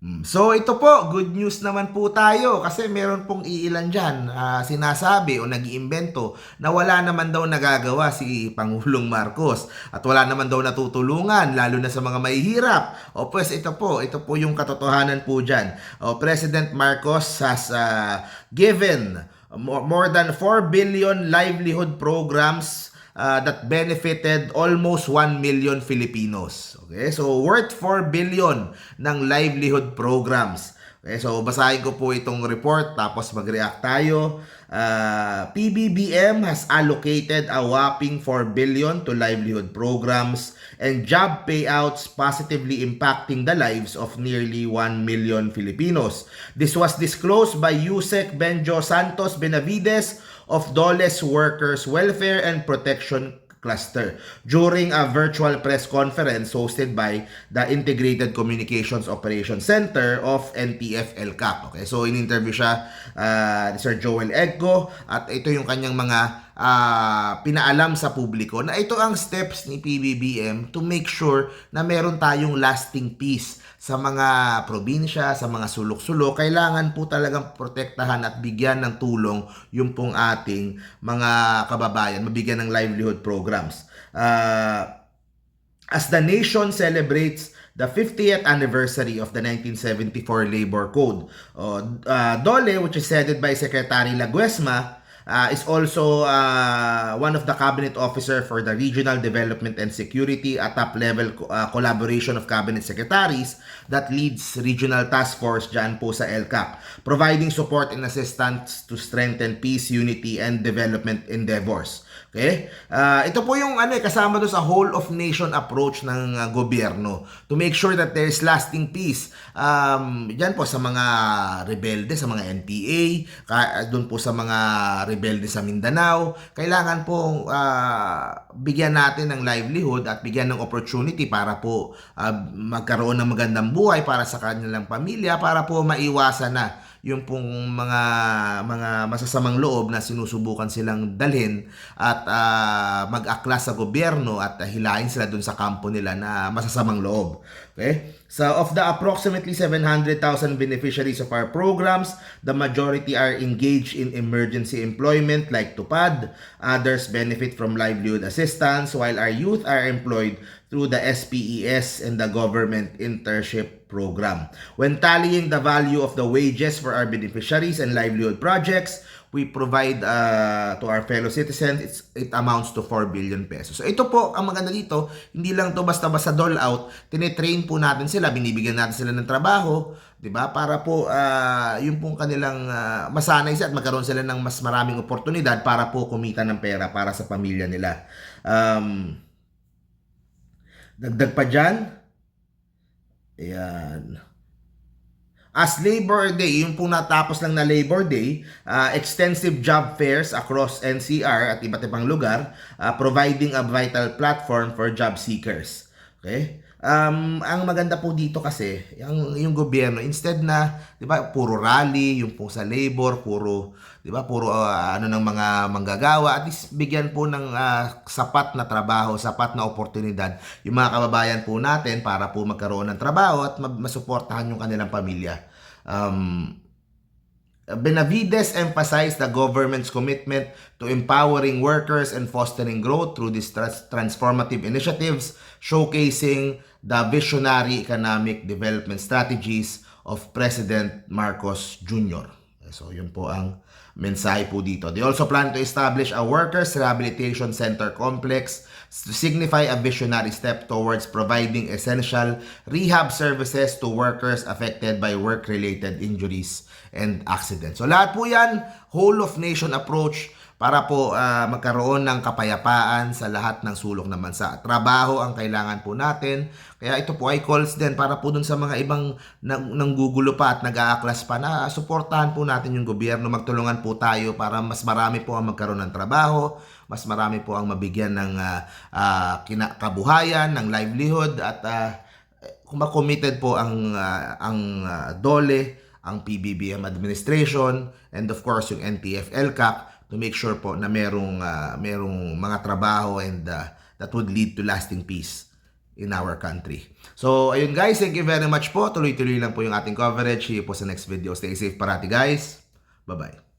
Mm, So ito po, good news naman po tayo kasi meron pong iilan dyan ah, sinasabi o nag-iimbento na wala naman daw nagagawa si Pangulong Marcos at wala naman daw natutulungan lalo na sa mga mahihirap. O pues ito po, ito po yung katotohanan po dyan. O, President Marcos has ah, given more than 4 billion livelihood programs uh, that benefited almost 1 million Filipinos. Okay? So worth 4 billion ng livelihood programs. Okay, so basahin ko po itong report tapos mag-react tayo. Uh, PBBM has allocated a whopping 4 billion to livelihood programs and job payouts positively impacting the lives of nearly 1 million Filipinos. This was disclosed by Yusek Benjo Santos Benavides of Doles Workers Welfare and Protection Cluster during a virtual press conference hosted by the Integrated Communications Operations Center of NTF LCAP. Okay, so in-interview siya uh, Sir Joel Eggo at ito yung kanyang mga ah, pinaalam sa publiko na ito ang steps ni PBBM to make sure na meron tayong lasting peace sa mga probinsya, sa mga sulok-sulok, kailangan po talagang protektahan at bigyan ng tulong yung pong ating mga kababayan, mabigyan ng livelihood programs. Uh, as the nation celebrates the 50th anniversary of the 1974 Labor Code. Uh, uh, DOLE, which is headed by Secretary Laguesma, uh, is also uh, one of the cabinet officer for the regional development and security at top level uh, collaboration of cabinet secretaries that leads regional task force dyan po sa LCAP providing support and assistance to strengthen peace unity and development endeavors Okay? Ah, ito po yung ano eh, kasama doon sa whole of nation approach ng ah, gobyerno to make sure that there is lasting peace. Um, yan po sa mga rebelde, sa mga NPA, doon po sa mga rebelde sa Mindanao. Kailangan po ah, bigyan natin ng livelihood at bigyan ng opportunity para po ah, magkaroon ng magandang buhay para sa kanilang pamilya, para po maiwasan na yung pong mga mga masasamang loob na sinusubukan silang dalhin at ah, mag-aklas sa gobyerno at ah, hilahin sila dun sa kampo nila na masasamang loob. Okay? So of the approximately 700,000 beneficiaries of our programs, the majority are engaged in emergency employment like TUPAD. Others benefit from livelihood assistance while our youth are employed through the SPES and the government internship program. When tallying the value of the wages for our beneficiaries and livelihood projects, we provide uh, to our fellow citizens, it's, it amounts to 4 billion pesos. So ito po, ang maganda dito, hindi lang to basta-basta dole out, tinetrain po natin sila, binibigyan natin sila ng trabaho, 'di ba? Para po ah, yung pong kanilang ah, masanay sila at magkaroon sila ng mas maraming oportunidad para po kumita ng pera para sa pamilya nila. Um, dagdag pa diyan. Ayan. As Labor Day, yung pong natapos lang na Labor Day, uh, extensive job fairs across NCR at iba't ibang lugar, uh, providing a vital platform for job seekers. Okay? Um, ang maganda po dito kasi, yung, yung gobyerno, instead na, di ba, puro rally, yung po sa labor, puro, di ba, puro uh, ano ng mga manggagawa, at least bigyan po ng uh, sapat na trabaho, sapat na oportunidad yung mga kababayan po natin para po magkaroon ng trabaho at ma- masuportahan yung kanilang pamilya. Um, Benavides emphasized the government's commitment to empowering workers and fostering growth through these trans- transformative initiatives, showcasing the visionary economic development strategies of President Marcos Jr. So, yun po ang mensahe po dito. They also plan to establish a workers' rehabilitation center complex to signify a visionary step towards providing essential rehab services to workers affected by work-related injuries and accidents. So lahat po yan, whole of nation approach para po ah, magkaroon ng kapayapaan sa lahat ng sulok ng bansa. Trabaho ang kailangan po natin. Kaya ito po ay calls din para po dun sa mga ibang nang, nanggugulo pa at nag-aaklas pa na suportahan po natin yung gobyerno. Magtulungan po tayo para mas marami po ang magkaroon ng trabaho, mas marami po ang mabigyan ng ah, ah, kinakabuhayan, ng livelihood at kung committed po ang ah, ang ah, DOLE, ang PBBM administration and of course yung NTF LCAP to make sure po na merong ah, merong mga trabaho and ah, that would lead to lasting peace in our country. So, ayun guys, thank you very much po. Tuloy-tuloy lang po yung ating coverage. See you po sa next video. Stay safe parati guys. Bye-bye.